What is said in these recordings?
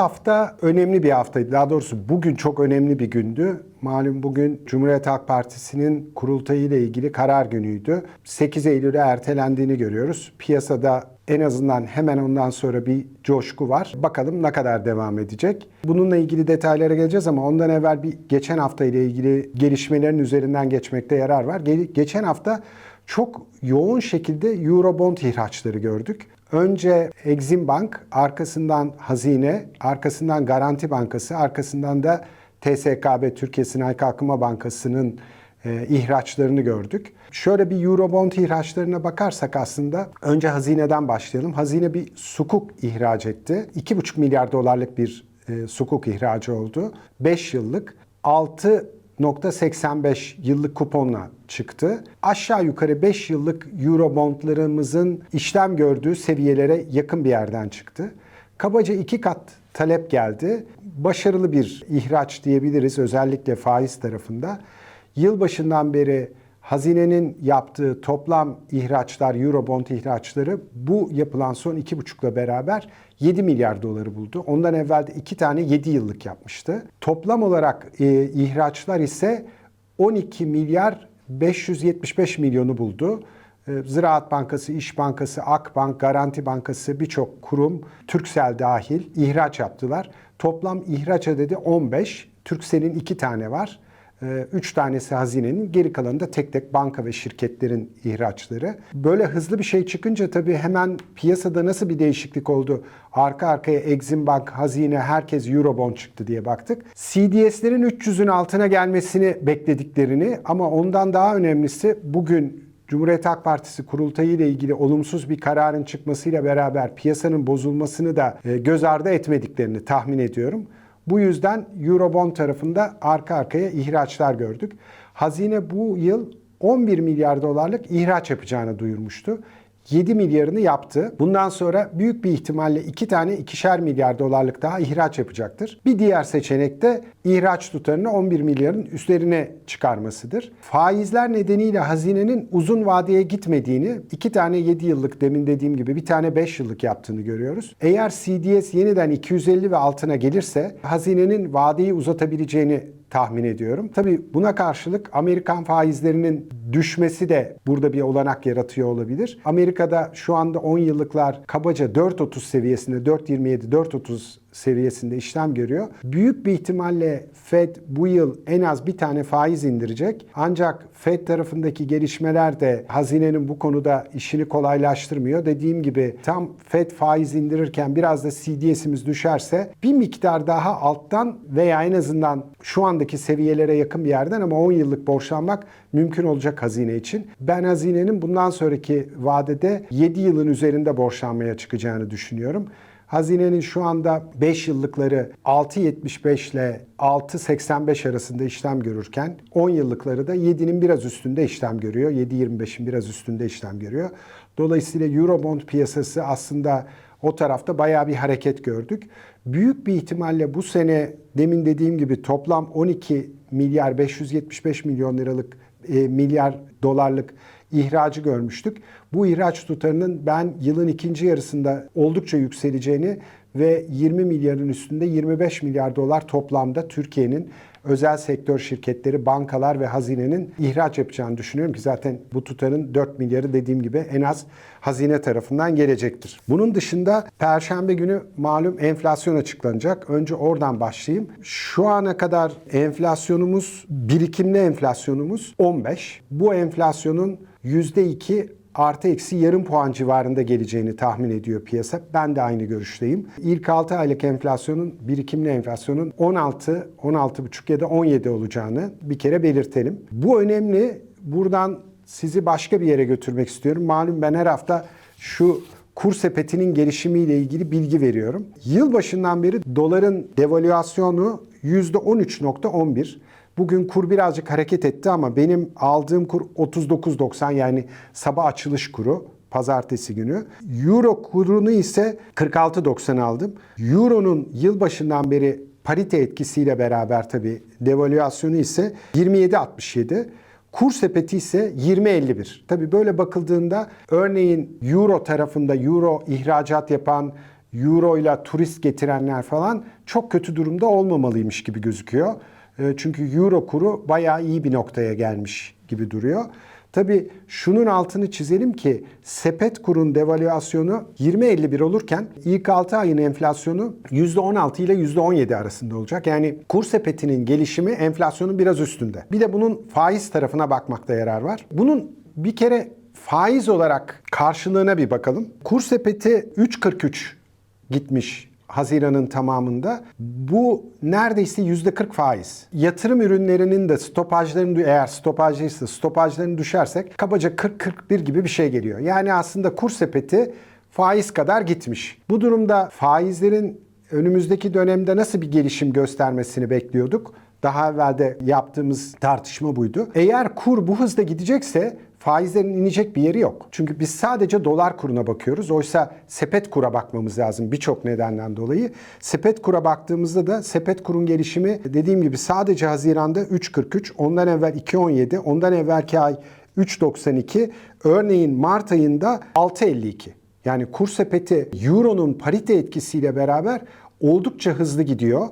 hafta önemli bir haftaydı. Daha doğrusu bugün çok önemli bir gündü. Malum bugün Cumhuriyet Halk Partisi'nin kurultayı ile ilgili karar günüydü. 8 Eylül'e ertelendiğini görüyoruz. Piyasada en azından hemen ondan sonra bir coşku var. Bakalım ne kadar devam edecek. Bununla ilgili detaylara geleceğiz ama ondan evvel bir geçen hafta ile ilgili gelişmelerin üzerinden geçmekte yarar var. Ge- geçen hafta çok yoğun şekilde Eurobond ihraçları gördük. Önce Exim Bank, arkasından Hazine, arkasından Garanti Bankası, arkasından da TSKB Türkiye Sanayi Kalkınma Bankası'nın e, ihraçlarını gördük. Şöyle bir Eurobond ihraçlarına bakarsak aslında önce hazineden başlayalım. Hazine bir sukuk ihraç etti. 2,5 milyar dolarlık bir e, sukuk ihracı oldu. 5 yıllık 6 .85 yıllık kuponla çıktı. Aşağı yukarı 5 yıllık Eurobondlarımızın işlem gördüğü seviyelere yakın bir yerden çıktı. Kabaca iki kat talep geldi. Başarılı bir ihraç diyebiliriz özellikle faiz tarafında. Yılbaşından beri hazinenin yaptığı toplam ihraçlar, Eurobond ihraçları bu yapılan son iki buçukla beraber 7 milyar doları buldu. Ondan evvel de iki tane 7 yıllık yapmıştı. Toplam olarak e, ihraçlar ise 12 milyar 575 milyonu buldu. E, Ziraat Bankası, İş Bankası, Akbank, Garanti Bankası birçok kurum, Türksel dahil ihraç yaptılar. Toplam ihraç adedi 15. Türksel'in iki tane var. Ee, Üç tanesi hazinenin, geri kalanı da tek tek banka ve şirketlerin ihraçları. Böyle hızlı bir şey çıkınca tabii hemen piyasada nasıl bir değişiklik oldu? Arka arkaya Exim Bank, hazine, herkes Eurobond çıktı diye baktık. CDS'lerin 300'ün altına gelmesini beklediklerini ama ondan daha önemlisi bugün Cumhuriyet Halk Partisi kurultayı ile ilgili olumsuz bir kararın çıkmasıyla beraber piyasanın bozulmasını da e, göz ardı etmediklerini tahmin ediyorum. Bu yüzden Eurobond tarafında arka arkaya ihraçlar gördük. Hazine bu yıl 11 milyar dolarlık ihraç yapacağını duyurmuştu. 7 milyarını yaptı. Bundan sonra büyük bir ihtimalle 2 tane ikişer milyar dolarlık daha ihraç yapacaktır. Bir diğer seçenek de ihraç tutarını 11 milyarın üstlerine çıkarmasıdır. Faizler nedeniyle hazinenin uzun vadeye gitmediğini, 2 tane 7 yıllık demin dediğim gibi bir tane 5 yıllık yaptığını görüyoruz. Eğer CDS yeniden 250 ve altına gelirse hazinenin vadeyi uzatabileceğini tahmin ediyorum. Tabii buna karşılık Amerikan faizlerinin düşmesi de burada bir olanak yaratıyor olabilir. Amerika'da şu anda 10 yıllıklar kabaca 4.30 seviyesinde 4.27 4.30 seviyesinde işlem görüyor. Büyük bir ihtimalle Fed bu yıl en az bir tane faiz indirecek. Ancak Fed tarafındaki gelişmeler de hazinenin bu konuda işini kolaylaştırmıyor. Dediğim gibi tam Fed faiz indirirken biraz da CDS'imiz düşerse bir miktar daha alttan veya en azından şu andaki seviyelere yakın bir yerden ama 10 yıllık borçlanmak mümkün olacak hazine için. Ben hazinenin bundan sonraki vadede 7 yılın üzerinde borçlanmaya çıkacağını düşünüyorum. Hazinenin şu anda 5 yıllıkları 6.75 ile 6.85 arasında işlem görürken 10 yıllıkları da 7'nin biraz üstünde işlem görüyor. 7.25'in biraz üstünde işlem görüyor. Dolayısıyla Eurobond piyasası aslında o tarafta bayağı bir hareket gördük. Büyük bir ihtimalle bu sene demin dediğim gibi toplam 12 milyar 575 milyon liralık e, milyar dolarlık ihracı görmüştük. Bu ihraç tutarının ben yılın ikinci yarısında oldukça yükseleceğini ve 20 milyarın üstünde 25 milyar dolar toplamda Türkiye'nin özel sektör şirketleri, bankalar ve hazinenin ihraç yapacağını düşünüyorum ki zaten bu tutarın 4 milyarı dediğim gibi en az hazine tarafından gelecektir. Bunun dışında perşembe günü malum enflasyon açıklanacak. Önce oradan başlayayım. Şu ana kadar enflasyonumuz, birikimli enflasyonumuz 15. Bu enflasyonun %2 artı eksi yarım puan civarında geleceğini tahmin ediyor piyasa. Ben de aynı görüşteyim. İlk 6 aylık enflasyonun, birikimli enflasyonun 16, 16,5 ya da 17 olacağını bir kere belirtelim. Bu önemli. Buradan sizi başka bir yere götürmek istiyorum. Malum ben her hafta şu kur sepetinin gelişimiyle ilgili bilgi veriyorum. Yılbaşından beri doların devalüasyonu %13.11. Bugün kur birazcık hareket etti ama benim aldığım kur 39.90 yani sabah açılış kuru pazartesi günü. Euro kurunu ise 46.90 aldım. Euro'nun yılbaşından beri parite etkisiyle beraber tabii devalüasyonu ise 27.67. Kur sepeti ise 20.51. Tabii böyle bakıldığında örneğin Euro tarafında Euro ihracat yapan euro ile turist getirenler falan çok kötü durumda olmamalıymış gibi gözüküyor. E, Çünkü euro kuru bayağı iyi bir noktaya gelmiş gibi duruyor. Tabii şunun altını çizelim ki sepet kurun devalüasyonu 20.51 olurken ilk 6 ayın enflasyonu %16 ile %17 arasında olacak. Yani kur sepetinin gelişimi enflasyonun biraz üstünde. Bir de bunun faiz tarafına bakmakta yarar var. Bunun bir kere faiz olarak karşılığına bir bakalım. Kur sepeti 3.43 gitmiş Haziran'ın tamamında. Bu neredeyse yüzde 40 faiz. Yatırım ürünlerinin de stopajlarını eğer stopajlıysa stopajlarını düşersek kabaca 40-41 gibi bir şey geliyor. Yani aslında kur sepeti faiz kadar gitmiş. Bu durumda faizlerin önümüzdeki dönemde nasıl bir gelişim göstermesini bekliyorduk? Daha evvel de yaptığımız tartışma buydu. Eğer kur bu hızda gidecekse faizlerin inecek bir yeri yok. Çünkü biz sadece dolar kuruna bakıyoruz. Oysa sepet kura bakmamız lazım birçok nedenden dolayı. Sepet kura baktığımızda da sepet kurun gelişimi dediğim gibi sadece Haziran'da 3.43, ondan evvel 2.17, ondan evvelki ay 3.92, örneğin Mart ayında 6.52. Yani kur sepeti Euro'nun parite etkisiyle beraber oldukça hızlı gidiyor.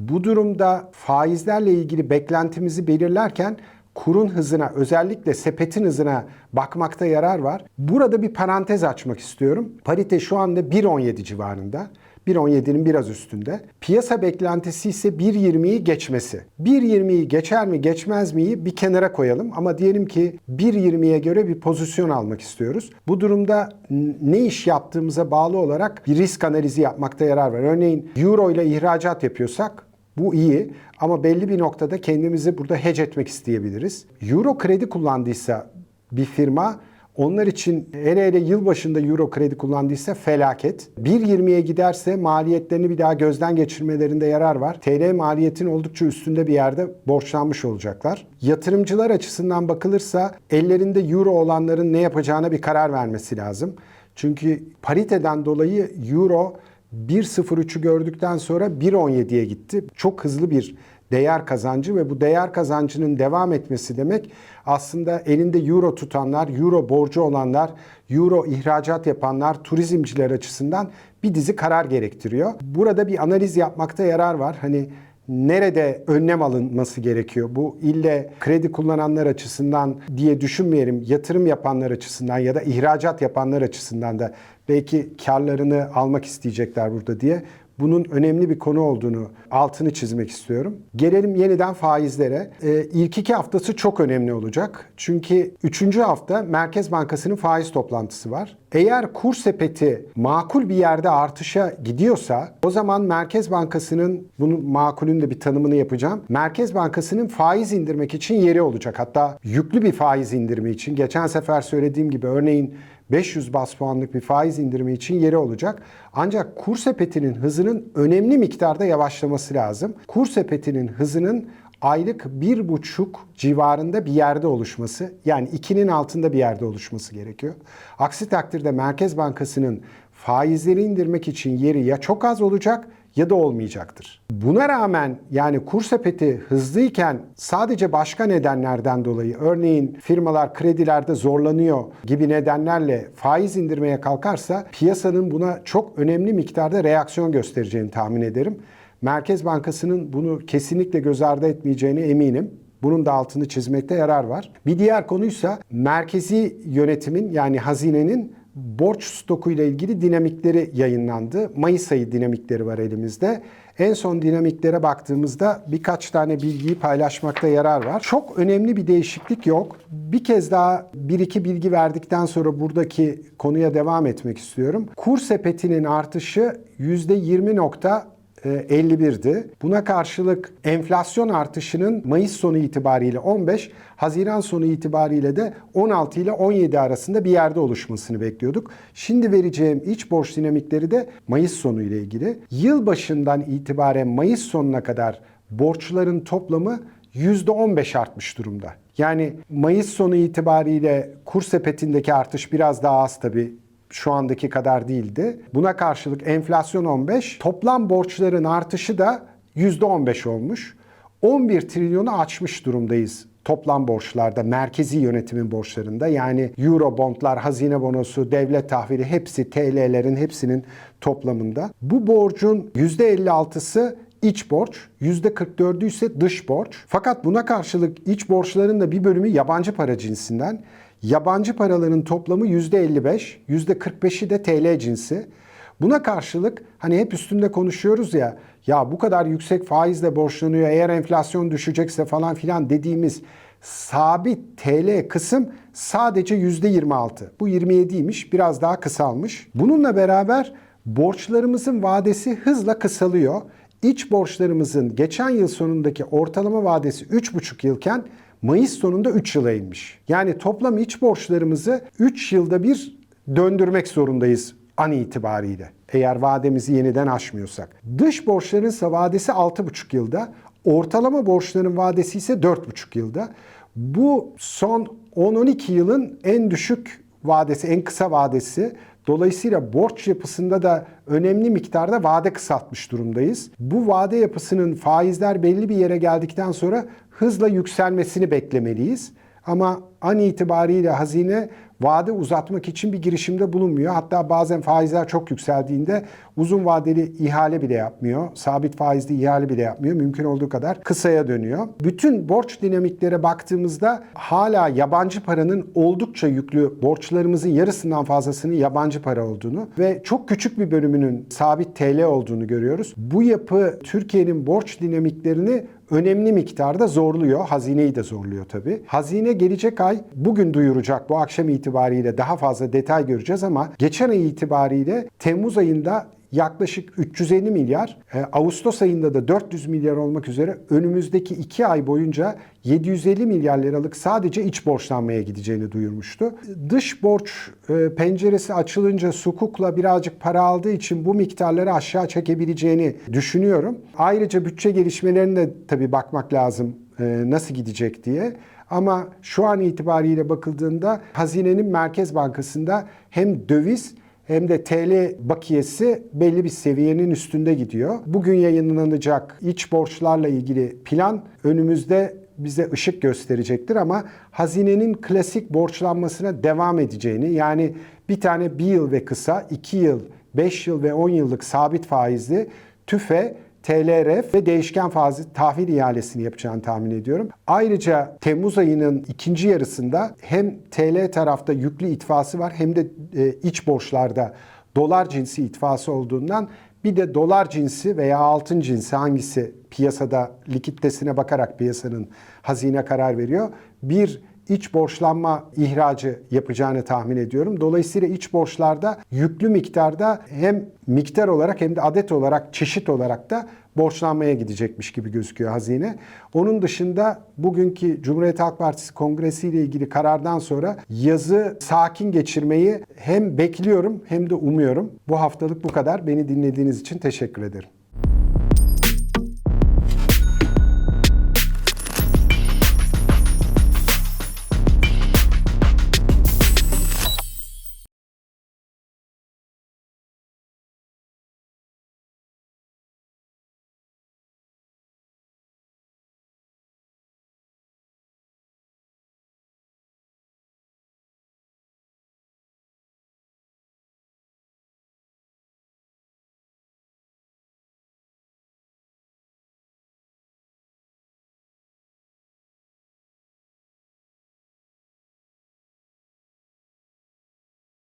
Bu durumda faizlerle ilgili beklentimizi belirlerken kurun hızına özellikle sepetin hızına bakmakta yarar var. Burada bir parantez açmak istiyorum. Parite şu anda 1.17 civarında. 1.17'nin biraz üstünde. Piyasa beklentisi ise 1.20'yi geçmesi. 1.20'yi geçer mi geçmez miyi bir kenara koyalım ama diyelim ki 1.20'ye göre bir pozisyon almak istiyoruz. Bu durumda ne iş yaptığımıza bağlı olarak bir risk analizi yapmakta yarar var. Örneğin euro ile ihracat yapıyorsak bu iyi ama belli bir noktada kendimizi burada hedge etmek isteyebiliriz. Euro kredi kullandıysa bir firma onlar için hele hele yılbaşında euro kredi kullandıysa felaket. 1.20'ye giderse maliyetlerini bir daha gözden geçirmelerinde yarar var. TL maliyetin oldukça üstünde bir yerde borçlanmış olacaklar. Yatırımcılar açısından bakılırsa ellerinde euro olanların ne yapacağına bir karar vermesi lazım. Çünkü pariteden dolayı euro 1.03'ü gördükten sonra 1.17'ye gitti. Çok hızlı bir değer kazancı ve bu değer kazancının devam etmesi demek aslında elinde euro tutanlar, euro borcu olanlar, euro ihracat yapanlar, turizmciler açısından bir dizi karar gerektiriyor. Burada bir analiz yapmakta yarar var. Hani nerede önlem alınması gerekiyor? Bu ille kredi kullananlar açısından diye düşünmeyelim. Yatırım yapanlar açısından ya da ihracat yapanlar açısından da belki karlarını almak isteyecekler burada diye bunun önemli bir konu olduğunu altını çizmek istiyorum. Gelelim yeniden faizlere. Ee, ilk iki haftası çok önemli olacak. Çünkü üçüncü hafta Merkez Bankası'nın faiz toplantısı var. Eğer kur sepeti makul bir yerde artışa gidiyorsa o zaman Merkez Bankası'nın bunun makulün de bir tanımını yapacağım. Merkez Bankası'nın faiz indirmek için yeri olacak. Hatta yüklü bir faiz indirimi için. Geçen sefer söylediğim gibi örneğin 500 bas puanlık bir faiz indirimi için yeri olacak. Ancak kur sepetinin hızının önemli miktarda yavaşlaması lazım. Kur sepetinin hızının aylık bir buçuk civarında bir yerde oluşması yani 2'nin altında bir yerde oluşması gerekiyor. Aksi takdirde Merkez Bankası'nın faizleri indirmek için yeri ya çok az olacak ya da olmayacaktır. Buna rağmen yani kur sepeti hızlıyken sadece başka nedenlerden dolayı örneğin firmalar kredilerde zorlanıyor gibi nedenlerle faiz indirmeye kalkarsa piyasanın buna çok önemli miktarda reaksiyon göstereceğini tahmin ederim. Merkez Bankası'nın bunu kesinlikle göz ardı etmeyeceğine eminim. Bunun da altını çizmekte yarar var. Bir diğer konuysa merkezi yönetimin yani hazinenin borç stoku ile ilgili dinamikleri yayınlandı. Mayıs ayı dinamikleri var elimizde. En son dinamiklere baktığımızda birkaç tane bilgiyi paylaşmakta yarar var. Çok önemli bir değişiklik yok. Bir kez daha bir iki bilgi verdikten sonra buradaki konuya devam etmek istiyorum. Kur sepetinin artışı %20 51'di. Buna karşılık enflasyon artışının Mayıs sonu itibariyle 15, Haziran sonu itibariyle de 16 ile 17 arasında bir yerde oluşmasını bekliyorduk. Şimdi vereceğim iç borç dinamikleri de Mayıs sonu ile ilgili. Yıl başından itibaren Mayıs sonuna kadar borçların toplamı %15 artmış durumda. Yani Mayıs sonu itibariyle kur sepetindeki artış biraz daha az tabii şu andaki kadar değildi. Buna karşılık enflasyon 15, toplam borçların artışı da %15 olmuş. 11 trilyonu açmış durumdayız toplam borçlarda, merkezi yönetimin borçlarında yani euro bondlar, hazine bonosu, devlet tahvili hepsi TL'lerin hepsinin toplamında. Bu borcun %56'sı iç borç, %44'ü ise dış borç. Fakat buna karşılık iç borçların da bir bölümü yabancı para cinsinden. Yabancı paraların toplamı %55, %45'i de TL cinsi. Buna karşılık hani hep üstünde konuşuyoruz ya ya bu kadar yüksek faizle borçlanıyor eğer enflasyon düşecekse falan filan dediğimiz sabit TL kısım sadece %26. Bu 27'ymiş biraz daha kısalmış. Bununla beraber borçlarımızın vadesi hızla kısalıyor. İç borçlarımızın geçen yıl sonundaki ortalama vadesi 3,5 yılken Mayıs sonunda 3 yıla inmiş. Yani toplam iç borçlarımızı 3 yılda bir döndürmek zorundayız an itibariyle. Eğer vademizi yeniden aşmıyorsak. Dış borçların ise vadesi 6,5 yılda. Ortalama borçların vadesi ise 4,5 yılda. Bu son 10-12 yılın en düşük vadesi, en kısa vadesi. Dolayısıyla borç yapısında da önemli miktarda vade kısaltmış durumdayız. Bu vade yapısının faizler belli bir yere geldikten sonra hızla yükselmesini beklemeliyiz. Ama an itibariyle hazine vade uzatmak için bir girişimde bulunmuyor. Hatta bazen faizler çok yükseldiğinde uzun vadeli ihale bile yapmıyor. Sabit faizli ihale bile yapmıyor. Mümkün olduğu kadar kısaya dönüyor. Bütün borç dinamiklere baktığımızda hala yabancı paranın oldukça yüklü borçlarımızın yarısından fazlasının yabancı para olduğunu ve çok küçük bir bölümünün sabit TL olduğunu görüyoruz. Bu yapı Türkiye'nin borç dinamiklerini önemli miktarda zorluyor. Hazineyi de zorluyor tabii. Hazine gelecek ay bugün duyuracak. Bu akşam itibariyle daha fazla detay göreceğiz ama geçen ay itibariyle Temmuz ayında yaklaşık 350 milyar, e, Ağustos ayında da 400 milyar olmak üzere önümüzdeki 2 ay boyunca 750 milyar liralık sadece iç borçlanmaya gideceğini duyurmuştu. Dış borç e, penceresi açılınca sukukla birazcık para aldığı için bu miktarları aşağı çekebileceğini düşünüyorum. Ayrıca bütçe gelişmelerine de tabii bakmak lazım e, nasıl gidecek diye. Ama şu an itibariyle bakıldığında hazinenin Merkez Bankası'nda hem döviz hem de TL bakiyesi belli bir seviyenin üstünde gidiyor. Bugün yayınlanacak iç borçlarla ilgili plan önümüzde bize ışık gösterecektir ama hazinenin klasik borçlanmasına devam edeceğini yani bir tane bir yıl ve kısa, iki yıl, beş yıl ve on yıllık sabit faizli tüfe TLRF ve değişken faiz tahvil ihalesini yapacağını tahmin ediyorum. Ayrıca Temmuz ayının ikinci yarısında hem TL tarafta yüklü itfası var hem de e, iç borçlarda dolar cinsi itfası olduğundan bir de dolar cinsi veya altın cinsi hangisi piyasada likiditesine bakarak piyasanın hazine karar veriyor. Bir iç borçlanma ihracı yapacağını tahmin ediyorum. Dolayısıyla iç borçlarda yüklü miktarda hem miktar olarak hem de adet olarak çeşit olarak da borçlanmaya gidecekmiş gibi gözüküyor hazine. Onun dışında bugünkü Cumhuriyet Halk Partisi kongresi ile ilgili karardan sonra yazı sakin geçirmeyi hem bekliyorum hem de umuyorum. Bu haftalık bu kadar. Beni dinlediğiniz için teşekkür ederim.